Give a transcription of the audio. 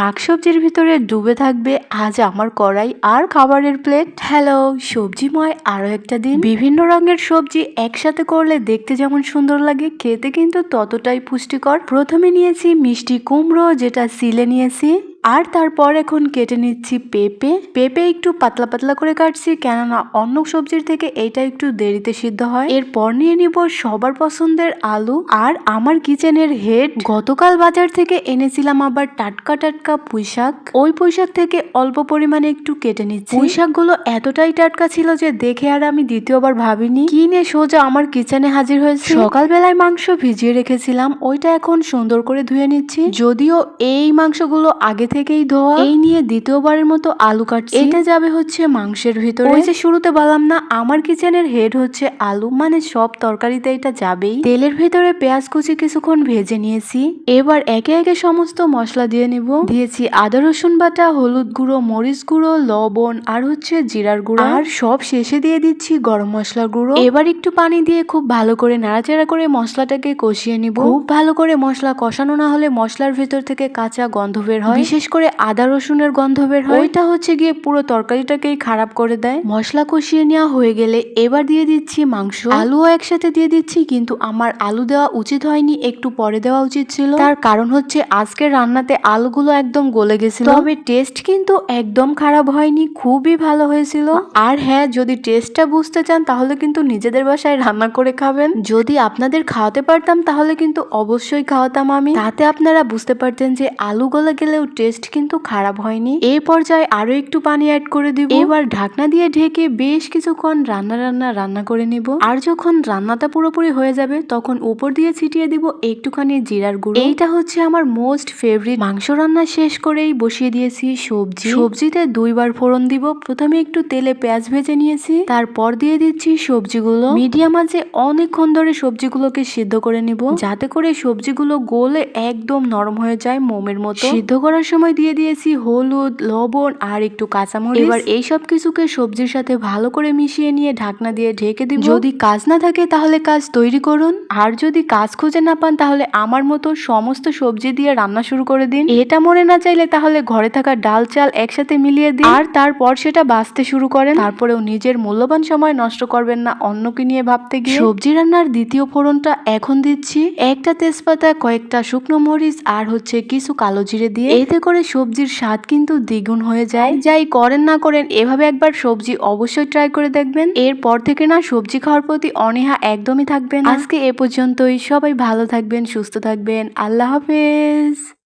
শাকসবজির ভিতরে ডুবে থাকবে, আজ আমার কড়াই আর খাবারের প্লেট হ্যালো সবজিময় আরও একটা দিন। বিভিন্ন রঙের সবজি একসাথে করলে দেখতে যেমন সুন্দর লাগে, খেতে কিন্তু ততটাই পুষ্টিকর। প্রথমে নিয়েছি মিষ্টি কুমড়ো, যেটা সিলে নিয়েছি। আর তারপর এখন কেটে নিচ্ছি পেঁপে। পেঁপে একটু পাতলা পাতলা করে কাটছি, কেননা অন্য সবজির থেকে এটা একটু দেরিতে সিদ্ধ হয়। এরপর নিয়ে নিব সবার পছন্দের আলু। আর আমার কিচেনের হেড, গতকাল বাজার থেকে এনেছিলাম আবার টাটকা টাটকা পুঁই শাক ওই পুঁই শাক থেকে অল্প পরিমাণে একটু কেটে নিচ্ছি। পুঁই শাকগুলো এতটাই টাটকা ছিল যে দেখে আর আমি দ্বিতীয়বার ভাবিনি। কিনে সোজা আমার কিচেনে হাজির হয়েছে। সকালবেলায় মাংস ভিজিয়ে রেখেছিলাম, ওইটা এখন সুন্দর করে ধুয়ে নিচ্ছি। যদিও এই মাংসগুলো আগে থেকেই ধোয়া। এই নিয়ে দ্বিতীয়বারের মতো আলু কাটছি। এটা যাবে হচ্ছে মাংসের ভিতরে। ওই যে শুরুতে বললাম না আমার কিচেনের হেড হচ্ছে আলু। মানে সব তরকারিতে এটা যাবেই। তেলের ভিতরে পেঁয়াজ কুচি কিছুক্ষণ ভেজে নিয়েছি। এবার একে একে সমস্ত মশলা দিয়ে নিব। দিয়েছি আদা রসুন বাটা হলুদ গুঁড়ো মরিচ গুঁড়ো লবণ আর হচ্ছে জিরার গুঁড়ো। আর সব শেষে দিয়ে দিচ্ছি গরম মশলা গুঁড়ো। এবার একটু পানি দিয়ে খুব ভালো করে নাড়াচাড়া করে মশলাটাকে কষিয়ে নিব। খুব ভালো করে মশলা কষানো না হলে মশলার ভিতর থেকে কাঁচা গন্ধ বের হয়। বিশেষ করে আদা রসুনের গন্ধ বের হয়। ওইটা হচ্ছে গিয়ে পুরো তরকারিটাকেই খারাপ করে দেয়। মশলা কষিয়ে নেওয়া হয়ে গেলে এবার দিয়ে দিচ্ছি মাংস। আলুও একসাথে দিয়ে দিচ্ছি কিন্তু আমার আলু দেওয়া উচিত হয়নি একটু পরে দেওয়া উচিত ছিল। তার কারণ হচ্ছে আজকের রান্নাতে আলুগুলো একদম গলে গেছিল। তবে টেস্ট কিন্তু একদম খারাপ হয়নি খুবই ভালো হয়েছিল। আর হ্যাঁ যদি টেস্টটা বুঝতে চান তাহলে কিন্তু নিজেদের বাসায় রান্না করে খাবেন। যদি আপনাদের খাওয়াতে পারতাম তাহলে কিন্তু অবশ্যই খাওয়াতাম আমি। তাতে আপনারা বুঝতে পারতেন যে আলু গলে গেলেও টেস্ট কিন্তু খারাপ হয়নি। এই পর্যায়ে আরও একটু পানি অ্যাড করে দিব। এবার ঢাকনা দিয়ে ঢেকে বেশ কিছুক্ষণ রান্না রান্না রান্না করে নিব। আর যখন রান্নাটা পুরোপুরি হয়ে যাবে, তখন উপর দিয়ে ছিটিয়ে দিব একটুখানি জিরার গুঁড়ো। এইটা হচ্ছে আমার মোস্ট ফেভারিট মাংস রান্না শেষ করেই বসিয়ে দিয়েছি সবজি। সবজিতে দুইবার ফোড়ন দিব। প্রথমে একটু তেলে পেঁয়াজ ভেজে নিয়েছি। তারপর দিয়ে দিচ্ছি সবজিগুলো। মিডিয়াম আছে অনেকক্ষণ ধরে সবজিগুলোকে সিদ্ধ করে নিব। যাতে করে সবজিগুলো গোলে একদম নরম হয়ে যায় মোমের মতো। সিদ্ধ করার সময় দিয়ে দিয়েছি হলুদ লবণ আর একটু কাঁচামরিচ। এবার এই সব কিছুকে সবজির সাথে ভালো করে মিশিয়ে নিয়ে ঢাকনা দিয়ে ঢেকে দিব। যদি কাজ না থাকে তাহলে কাজ তৈরি করুন। আর যদি কাজ খুঁজে না পান তাহলে আমার মতো সমস্ত সবজি দিয়ে রান্না শুরু করে দিন। এটা মনে না চাইলে তাহলে ঘরে থাকা ডাল চাল একসাথে মিলিয়ে দিন। আর তারপর সেটা বাঁচতে শুরু করেন। তারপরেও নিজের মূল্যবান সময় নষ্ট করবেন না অন্যকে নিয়ে ভাবতে গিয়ে। সবজি রান্নার দ্বিতীয় ফোড়নটা এখন দিচ্ছি। একটা তেজপাতা কয়েকটা শুকনো মরিচ আর হচ্ছে কিছু কালো জিরে দিয়ে। এতে করে সবজির স্বাদ কিন্তু দ্বিগুণ হয়ে যায়। যাই করেন না করেন এভাবে একবার সবজি অবশ্যই ট্রাই করে দেখবেন। এরপর থেকে না সবজি খাওয়ার প্রতি অনীহা একদমই থাকবেন আজকে এ পর্যন্তই। সবাই ভালো থাকবেন সুস্থ থাকবেন। আল্লাহ হাফেজ।